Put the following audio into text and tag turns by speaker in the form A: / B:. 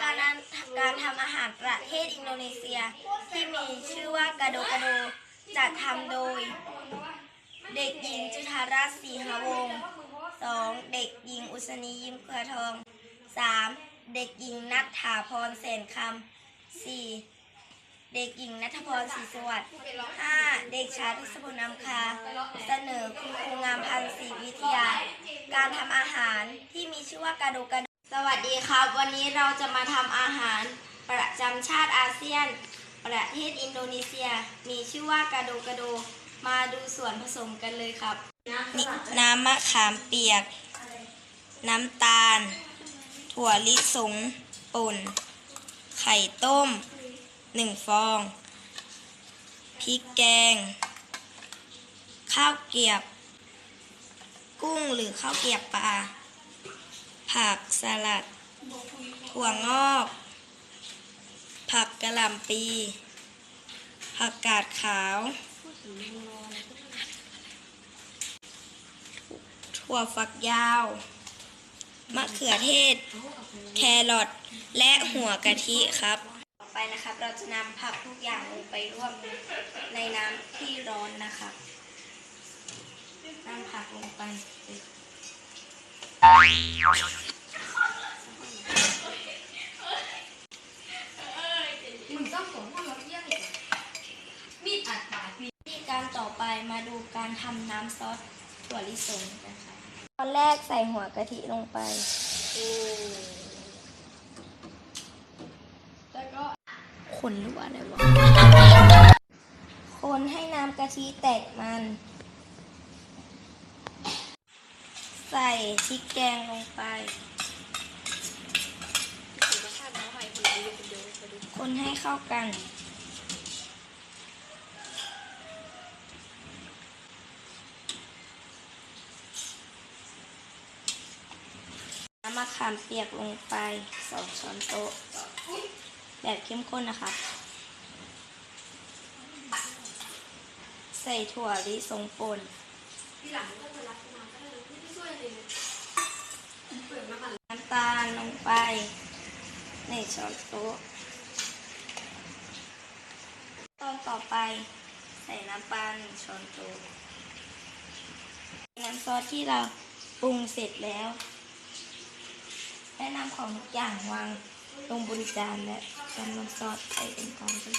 A: การนั้นการทำอาหารประเทศอินโดนีเซีย ที่มีชื่อว่ากาโดกาโดจัดทำโดย เด็กหญิงจุธาราศรีหวงศ์ 2. เด็กหญิงอุศนียิ้มเครือทอง 3. เด็กหญิงนัทถาพรแสนคำ 4. เด็กหญิงนัทพรศรีสวัสดิ์ 5. เด็กชายทศพลนำคา เสนอคุณครูงามพันศรีวิทยา การทำอาหารที่มีชื่อว่ากาโดกาโด สวัสดีครับ วันนี้เราจะมาทำอาหารประจำชาติอาเซียน ประเทศอินโดนีเซีย มีชื่อว่ากาโดกาโด มาดูส่วนผสมกันเลยครับน,น้ำมะขามเปียก น้ำตาล ถั่วลิสงป่น ไข่ต้มหนึ่งฟอง พริกแกง ข้าวเกียบ กุ้งหรือข้าวเกียบปลา ผักสลัด ถั่วงอก ผักกะหล่ำปี ผักกาดขาว ถั่วฝักยาว มะเขือเทศ แครอท และหัวกะทิครับต่อไปนะครับ เราจะนำผักทุกอย่างลงไปร่วมในน้ำที่ร้อนนะครับนำผักลงไป
B: มึงต้องสวมหัวเราะเยี่ยมอีกมีดอัดปากมี
A: วิธีการต่อไปมาดูการทำน้ำซอสถั่วลิสงกันค่ะตอนแรกใส่หัวกะทิลงไป
B: แล้วก็
A: คนหรือว่าอะไรวะ คนให้น้ำกะทิแตกมัน ใส่พริกแกงลงไป
B: ถือว่าชาติน้องหอยคนเดียวคนเดียวไป
A: คนให้เข้ากัน น้ำมะขามเปียกลงไปสองช้อนโต๊ะ แบบเข้มข้นนะครับ ใส่ถั่วลิสงป่น
B: ที่หลังก็จะรับมาก็ได้เลยไม่ได้ช่วยเลยเปลือกน้ำมัน
A: น้ำตาลลงไปในช้อนโต๊ะตอนต่อไปใส่น้ำปลาหนึ่งช้อนโต๊ะน้ำซอสที่เราปรุงเสร็จแล้วและนำของทุกอย่างวางลงบนจานและจำน้ำซอสใส่เป็นกองด้